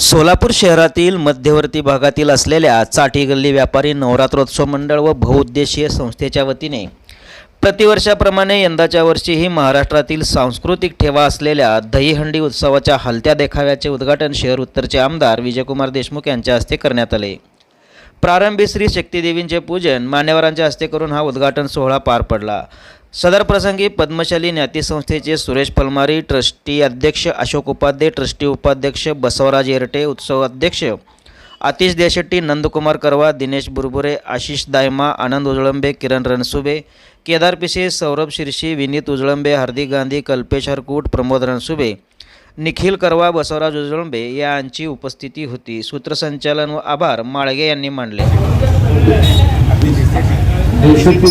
सोलापूर शहरातील मध्यवर्ती भागातील असलेल्या चाटी गल्ली व्यापारी नवरात्रोत्सव मंडळ व बहुउद्देशीय संस्थेच्या वतीने प्रतिवर्षाप्रमाणे यंदाच्या वर्षीही महाराष्ट्रातील सांस्कृतिक ठेवा असलेल्या दहीहंडी उत्सवाच्या हलत्या देखाव्याचे उद्घाटन शहर उत्तरचे आमदार विजयकुमार देशमुख यांच्या हस्ते करण्यात आले. प्रारंभी श्री शक्तिदेवींचे पूजन मान्यवरांच्या हस्ते करून हा उद्घाटन सोहळा पार पडला. सदर प्रसंगी पद्मशाली ज्ञातीसंस्थेचे सुरेश पलमारी ट्रस्टी अध्यक्ष अशोक उपाध्ये ट्रस्टी उपाध्यक्ष बसवराज येरटे उत्सव अध्यक्ष आतिश देशेट्टी नंदकुमार करवा दिनेश बुरबुरे आशिष दायमा आनंद उजळंबे किरण रणसुबे केदार पिसे सौरभ शिरशी विनीत उजळंबे हार्दिक गांधी कल्पेश हरकूट प्रमोद रणसुबे निखिल करवा बसवराज उजळंबे यांची उपस्थिती होती. सूत्रसंचालन व आभार माळगे यांनी मांडले.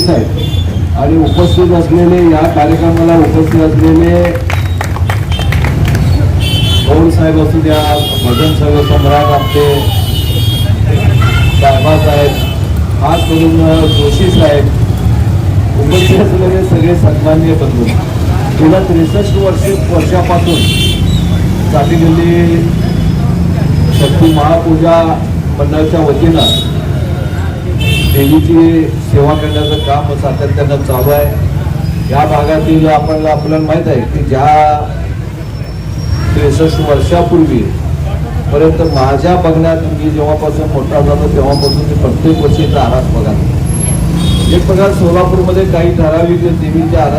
साहेब आणि उपस्थित असलेले या कार्यक्रमाला उपस्थित असलेले गौड साहेब असू द्या भजन साहेब सम्राट आपले साहेब खास करून जोशी साहेब उपस्थित असलेले सगळे सन्मान्य बंधू. गेल्या त्रेसष्ट वर्ष वर्षापासून साठी दिल्ली शक्ती महापूजा मंडळाच्या वतीनं. देवीची सेवा करण्याचं काम सातत्यानं चालू आहे. या भागातील आपण आपल्याला माहीत आहे की ज्या त्रेसष्ट वर्षापूर्वी पर्यंत माझ्या बघण्यात मी जेव्हापासून मोठा झालो तेव्हापासून मी प्रत्येक वर्षी इथं आरास बघा एक प्रकार सोलापूरमध्ये काही ठराविक देवीच्या आरास